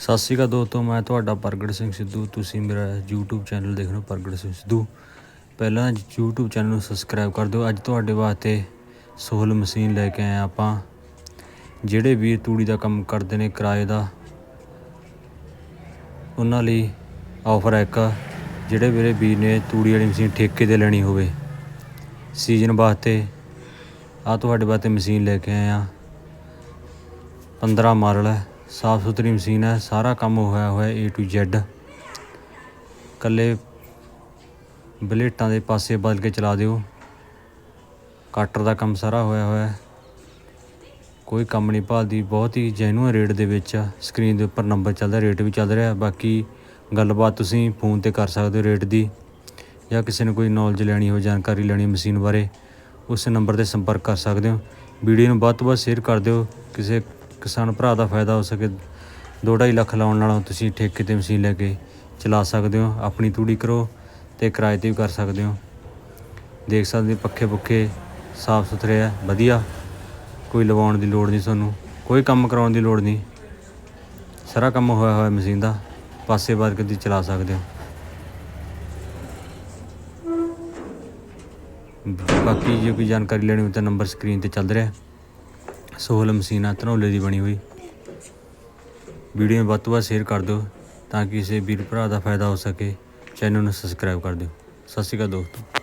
ਸਤਿ ਸ਼੍ਰੀ ਅਕਾਲ ਦੋਸਤੋ, ਮੈਂ ਤੁਹਾਡਾ ਪ੍ਰਗਟ ਸਿੰਘ ਸਿੱਧੂ। ਤੁਸੀਂ ਮੇਰਾ YouTube ਚੈਨਲ ਦੇਖ ਰਹੇ ਹੋ ਪ੍ਰਗਟ ਸਿੰਘ ਸਿੱਧੂ। ਪਹਿਲਾਂ YouTube ਚੈਨਲ ਨੂੰ ਸਬਸਕ੍ਰਾਈਬ ਕਰ ਦਿਓ। ਅੱਜ ਤੁਹਾਡੇ ਵਾਸਤੇ ਸੋਹਲ ਮਸ਼ੀਨ ਲੈ ਕੇ ਆਏ ਹਾਂ ਆਪਾਂ। ਜਿਹੜੇ ਵੀਰ ਤੂੜੀ ਦਾ ਕੰਮ ਕਰਦੇ ਨੇ ਕਿਰਾਏ ਦਾ, ਉਹਨਾਂ ਲਈ ਆਫਰ ਹੈ ਇੱਕ। ਜਿਹੜੇ ਵੀਰੇ ਵੀਰ ਨੇ ਤੂੜੀ ਵਾਲੀ ਮਸ਼ੀਨ ਠੇਕੇ ਤੇ ਲੈਣੀ ਹੋਵੇ। ਸੀਜ਼ਨ ਵਾਸਤੇ ਆ ਤੁਹਾਡੇ ਵਾਸਤੇ ਮਸ਼ੀਨ ਲੈ ਕੇ ਆਏ ਹਾਂ। 15 ਮਾਡਲ ਹੈ। ਸਾਫ਼ ਸੁਥਰੀ ਮਸ਼ੀਨ ਹੈ, ਸਾਰਾ ਕੰਮ ਹੋਇਆ ਹੋਇਆ A to Z ਕੱਲੇ ਬਲੇਟਾਂ ਦੇ ਪਾਸੇ ਬਦਲ ਕੇ ਚਲਾ ਦਿਓ। ਕਟਰ ਦਾ ਕੰਮ ਸਾਰਾ ਹੋਇਆ ਹੋਇਆ ਕੋਈ ਕੰਮ ਨਹੀਂ ਭਾਲਦੀ, ਬਹੁਤ ਹੀ ਜੈਨੂਅਨ ਰੇਟ ਦੇ ਵਿੱਚ ਸਕਰੀਨ ਦੇ ਉੱਪਰ ਨੰਬਰ ਚੱਲਦਾ ਰੇਟ ਵੀ ਚੱਲ ਰਿਹਾ। ਬਾਕੀ ਗੱਲਬਾਤ ਤੁਸੀਂ ਫੋਨ ਤੇ ਕਰ ਸਕਦੇ ਹੋ ਰੇਟ ਦੀ, ਜਾਂ ਕਿਸੇ ਨੇ ਕੋਈ ਨੌਲੇਜ ਲੈਣੀ ਹੋ ਜਾਣਕਾਰੀ ਲੈਣੀ ਮਸ਼ੀਨ ਬਾਰੇ, ਉਸ ਨੰਬਰ ਤੇ ਸੰਪਰਕ ਕਰ ਸਕਦੇ ਹੋ। ਵੀਡੀਓ ਨੂੰ ਵੱਧ ਤੋਂ ਵੱਧ ਸ਼ੇਅਰ ਕਰ ਦਿਓ। ਕਿਸੇ ਕਿਸਾਨ ਭਰਾ ਦਾ ਫਾਇਦਾ ਹੋ ਸਕੇ। 2.5 ਲੱਖ ਲਾਉਣ ਨਾਲੋਂ ਤੁਸੀਂ ਠੇਕੇ ਤੇ ਮਸ਼ੀਨ ਲੈ ਕੇ ਚਲਾ ਸਕਦੇ ਹੋ। ਆਪਣੀ ਤੂੜੀ ਕਰੋ ਤੇ ਕਿਰਾਏ ਤੇ ਵੀ ਕਰ ਸਕਦੇ ਹੋ। ਦੇਖ ਸਕਦੇ ਹੋ ਪੱਖੇ ਪੁੱਖੇ ਸਾਫ਼ ਸੁਥਰੇ ਆ, ਵਧੀਆ। ਕੋਈ ਲਵਾਉਣ ਦੀ ਲੋੜ ਨਹੀਂ ਤੁਹਾਨੂੰ, ਕੋਈ ਕੰਮ ਕਰਾਉਣ ਦੀ ਲੋੜ ਨਹੀਂ। ਸਾਰਾ ਕੰਮ ਹੋਇਆ ਹੋਇਆ ਮਸ਼ੀਨ ਦਾ, ਪਾਸੇ ਬਾਦ ਕੇ ਤੁਸੀਂ ਚਲਾ ਸਕਦੇ ਹੋ। ਬਾਕੀ ਜੇ ਕੋਈ ਜਾਣਕਾਰੀ ਲੈਣੀ ਹੋਵੇ ਤਾਂ ਨੰਬਰ ਸਕਰੀਨ ਤੇ ਚੱਲ ਰਿਹਾ। ਸੋਹਲ ਮਸ਼ੀਨ ਆ ਧਨੌਲੇ ਦੀ ਬਣੀ ਹੋਈ। ਵੀਡੀਓ ਨੂੰ ਵੱਧ ਤੋਂ ਵੱਧ ਸ਼ੇਅਰ ਕਰ ਦਿਓ ਤਾਂ ਕਿ ਕਿਸੇ ਵੀਰ ਭਰਾ ਦਾ ਫਾਇਦਾ ਹੋ ਸਕੇ। ਚੈਨਲ ਨੂੰ ਸਬਸਕ੍ਰਾਈਬ ਕਰ ਦਿਓ। ਸਤਿ ਸ਼੍ਰੀ ਅਕਾਲ ਦੋਸਤੋ।